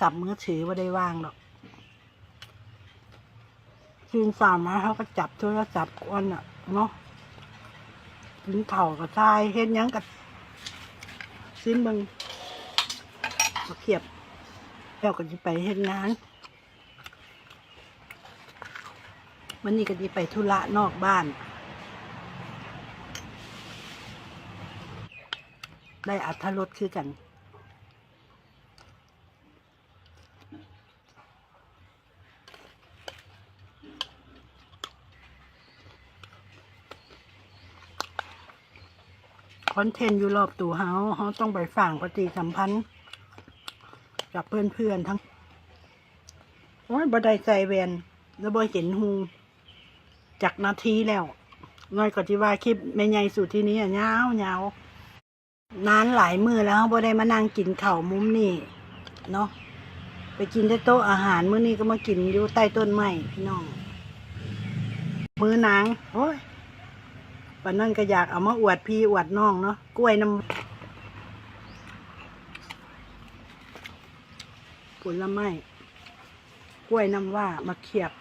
ศัพท์มือถือว่าได้ว่างหรอกคืนสามมาเขาก็จับโทรศัพท์กวนอะ เนาะถึงเข่ากับทรายเฮ็ดยังกับซิมเบิงมาเขียบแล้วก็จะไปเฮ็ดงานวันนี้ก็จะไปธุระนอกบ้าน ได้อัธรสคือกัน อนเทนต์อยู่รอบตัวเฮาเฮาต้องไปฝั่งปฏิสัมพันธ์กับเพื่อนๆทั้งโอ้ยบ่ไดใจแวนแล้วบ่เห็นหูจากนาทีแล้วน้อยก็ที่ว่าคลิปแม่ใหญ่สุดที่นี้อะยาวยาวนานหลายมือแล้วบ่ได้มานั่งกินเข้ามุมนี่เนาะไปกินที่โต๊ะอาหารมื้อนี้ก็มากินอยู่ใต้ต้นไม้พี่น้อง มือนางโอ้ย วันนั้นก็อยากเอามาอวดพี่อวดน้องเนาะกล้วยน้ำผลไม้กล้วยน้ำว่ามาเขียบ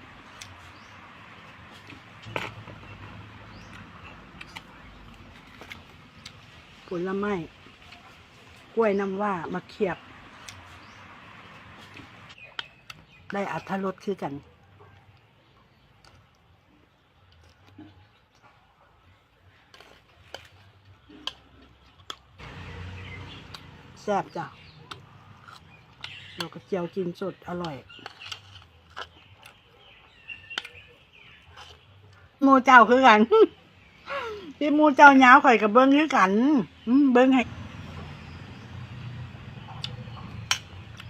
ผลไม้กล้วยน้ำว่ามาเขียบ ได้อัธรสคือกัน ซ่บจ้ะเราก็เจียวกินสดอร่อยหมูเจ้าคือกันที่หมูเจ้าหยาวข่อยกับเบิ้งคือกันเบิ้งให้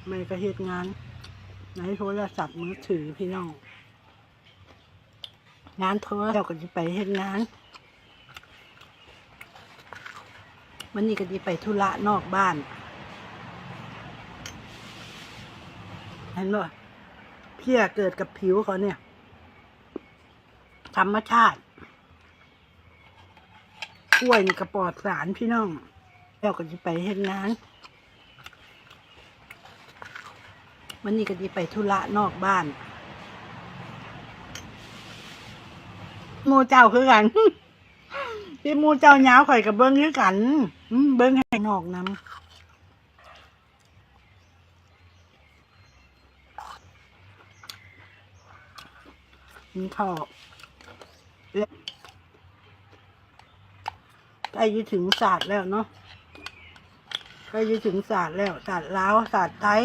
ไม่ก็เฮ็ดงานในโทรศัพท์มือถือพี่น้องงานโทรเราก็จะไปเฮ็ดงานวันนี้ก็จะไปธุระนอกบ้าน เห็นบ่เพี้ยเกิดกับผิวเขาเนี่ย ธรรมชาติ กล้วยนี่กระปอดสารพี่น้อง แล้วก็จะไปเฮ็ดงานวันนี้ก็จะไปธุระนอกบ้านมูเจ้าคือกันที่มูเจ้าหยาวข่อยกับเบิ้งคือกัน เบิ้งให้นอกน้ำ กินข้าวใกล้จะถึงศาสตร์แล้วเนาะใกล้จะถึงศาสตร์แล้วศาสตร์ลาวศาสตร์ไทย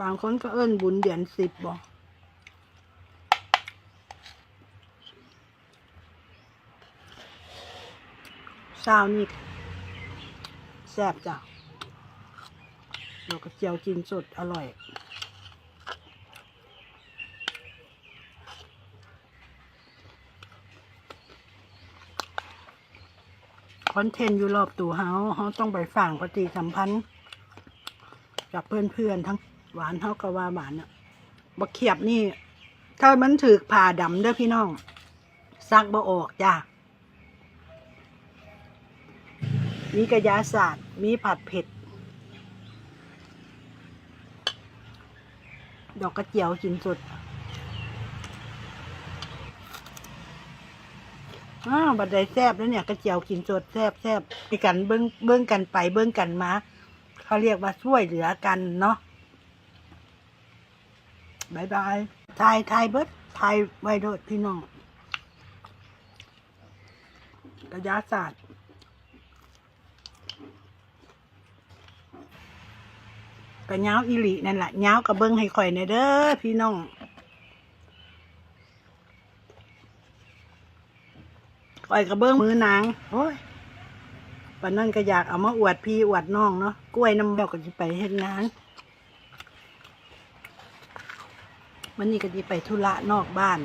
บางคนก็เอิ้นบุญเดือนสิบบอกเช้านี่แซ่บจ้ะเราก็เจียวกินสดอร่อย คอนเทนต์อยู่รอบตัวเฮาเฮาต้องไปฝั่งปฏิสัมพันธ์กับเพื่อนๆทั้งหวานเท่ากับว่าหวานอะบักเขียบนี่ ถ้ามันถือผ่าดำเด้อพี่น้องซักบ่ออกจ้ามีกระยาศาสตร์ มีผัดเผ็ด ดอกกระเจียวกินสด อ้าวบัดใดแซบแล้วเนี่ยกระเจียวกินสดแซบแซบไปกันเบิ้งเบิ้งกันไปเบิ้งกันมาเขาเรียกว่าช่วยเหลือกันเนาะบายบายทายทายเบิร์ดทายไว้โดดพี่น้องกระยาศาสตร์กระเงาวอีหลีนั่นแหละเงาวกระเบิ้งให้ข่อยในเด้อพี่น้อง ข่อยกระเบิ้งมือนางโอ้ยวันนั้นก็อยากเอามาอวดพี่อวดน้องเนาะกล้วยน้ำเบลก็จะไปเฮ็ดงานวันนี้ก็จะไปธุระนอกบ้าน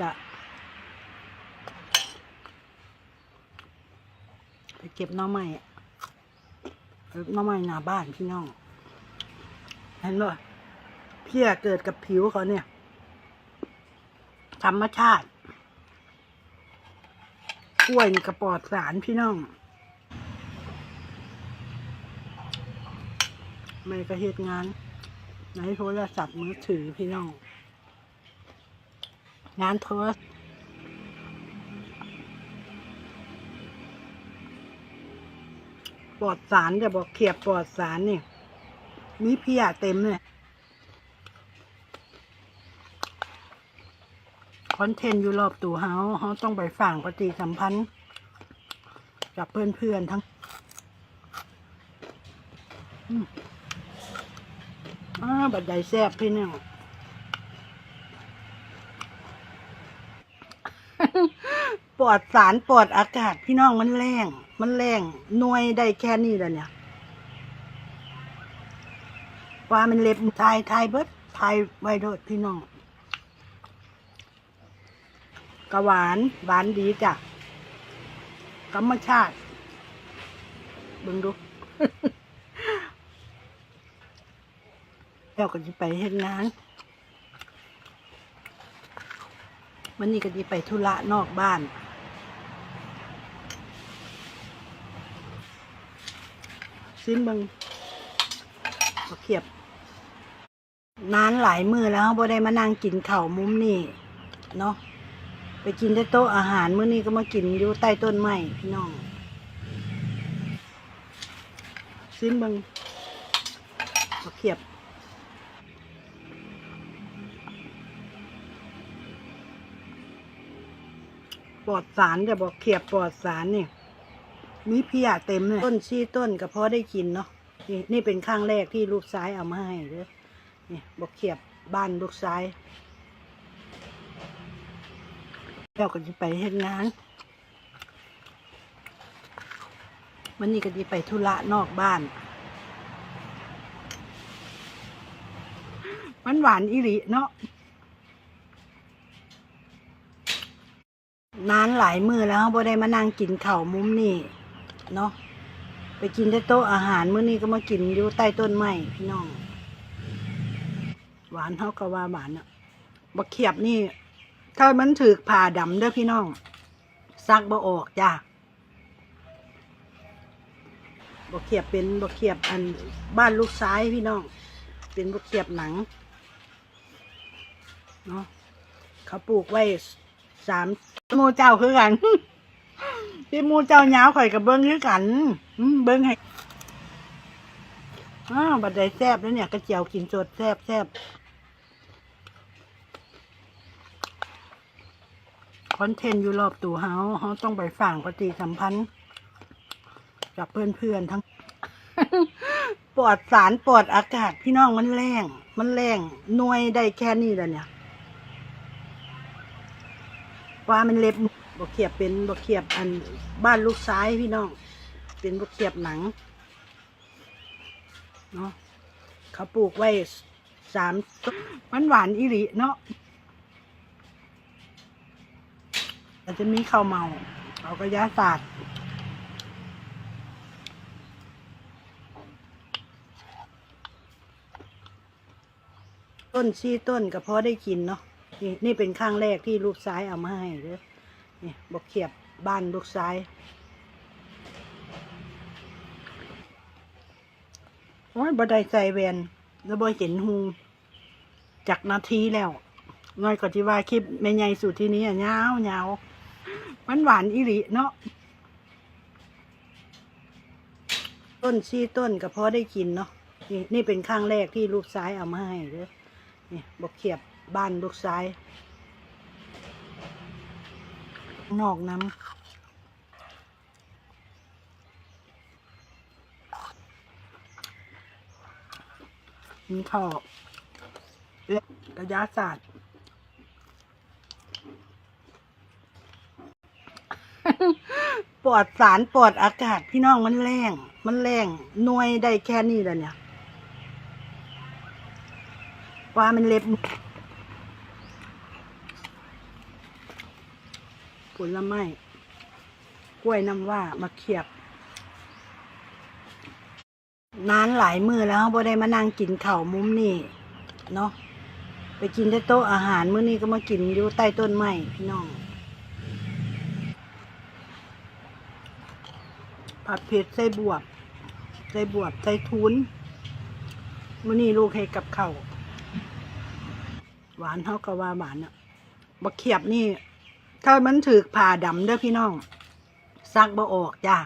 กะไปเก็บหน่อไม้อะเก็บหน่อไม้หน้าบ้านพี่น้องเห็นป่ะเพี้ยเกิดกับผิวเขาเนี่ย ธรรมชาติกล้วยกระปอดสารพี่น้อง ไม่กระเหตุงานในโทรศัพท์มือถือพี่น้อง งานโทรปลอดสารจะบอกเขียบปลอดสารนี่มีเพียเต็มเลย คอนเทนต์อยู่รอบตัวเฮาเฮาต้องไปฝั่งปฏิสัมพันธ์กับเพื่อนๆทั้งอืมอ่าบัดใดแซ่บพี่น้องปลอดสารปลอดอากาศพี่น้องมันแรงมันแรงหน่วยได้แค่นี้แหละเนี่ย ว่ามันเล็บทายทายเบิดทายไวโดดพี่น้อง กะหวาน หวานดีจ้ะธรรมชาติเบิ่งดูแล้วก็จะไปเฮ็ดงานวันนี้ก็จะไปธุระนอกบ้านซิมบิงบักเขียบนานหลายมือแล้วบ่ได้มานั่งกินเข้ามุมนี่เนาะ ไปกินที่โต๊ะอาหารมื้อนี้ก็มากินอยู่ใต้ต้นไม้พี่น้องซิมบิงบักเขียบปลอดสารจะบอกเขียบปลอดสารนี่มีเพียเต็มเลยต้นชี้ต้นก็พอได้กินเนาะนี่นี่เป็นข้างแรกที่ลูกซ้ายเอามาให้เด้อนี่บอกเขียบบ้านลูกซ้าย แล้วก็จะไปเฮ็ดงานวันนี้ก็จะไปธุระนอกบ้าน มันหวานอิริเนาะนานหลายมือแล้วบ่ได้มานั่งกินเข้ามุมนี่เนาะไปกินที่โต๊ะอาหารมื้อนี้ก็มากินอยู่ใต้ต้นไม้พี่น้อง หวานเท่ากับว่าหวานอะบักเขียบนี่ ถ้ามันถือผ่าดำเด้อพี่น้อง ซักบ่ออกจ้าบักเขียบเป็นบักเขียบอันบ้านลูกซ้ายพี่น้อง เป็นบักเขียบหนังเนาะเขาปลูกไว้สามมูเจ้าคือกันพี่มูเจ้าเหยาวข่อยกับเบิ้งคือกันเบิ้งให้อ้าวบัดใดแซบแล้วเนี่ยกระเจียวกินสดแซบแซบ คอนเทนต์อยู่รอบตัวเฮาเฮาต้องไปฝั่งปฏิสัมพันธ์กับเพื่อนๆทั้ง ปลอดสารปลอดอากาศพี่น้องมันแรงมันแรงหน่วยได้แค่นี้แหละเนี่ย ว่ามันเล็บบกเขียบเป็นบกเขียบอันบ้านลูกซ้ายพี่น้อง เป็นบกเขียบหนังเนาะเขาปลูกไว้สามมันหวานอิริเนาะ อาจจะมีข้าวเมาเอากระยาศาสตร์ต้นชี้ต้นก็พอได้กินเนาะนี่นี่เป็นข้างแรกที่ลูกซ้ายเอามาให้เด้อนี่บอกเขียบบ้านลูกซ้ายโอ้ยบ่ได้ใจแวนแล้วบ่เห็นหูจากนาทีแล้วน้อยก็ที่ว่าคลิปแม่ใหญ่สุดที่นี้อะยาวยาว มันหวานอิริเนาะต้นชีต้นก็พอได้กินเนาะนี่นี่เป็นข้างแรกที่ลูกซ้ายเอามาให้เด้อนี่บอกเขียบบ้านลูกซ้าย นอกน้ำมีข้าวและกระยาศาสตร์ ปลอดสารปลอดอากาศพี่น้องมันแรงมันแรงหน่วยได้แค่นี้แหละเนี่ยว่ามันเล็บผลไม้กล้วยน้ำว่ามาเขียบนานหลายมือแล้วบ่ได้มานั่งกินเข้ามุมนี่เนาะไปกินที่โต๊ะอาหารมื้อนี้ก็มากินอยู่ใต้ต้นไม้พี่น้อง ผัด เผ็ดใส่บวบใส่บวบใส่ทุนมื่อนี้ลูกเฮ็ดกับเขาหวานเท่ากับว่าหวานอะบักเขียบนี่ ถ้ามันถือผ่าดำเด้อพี่น้องซักบ่ออกจ้า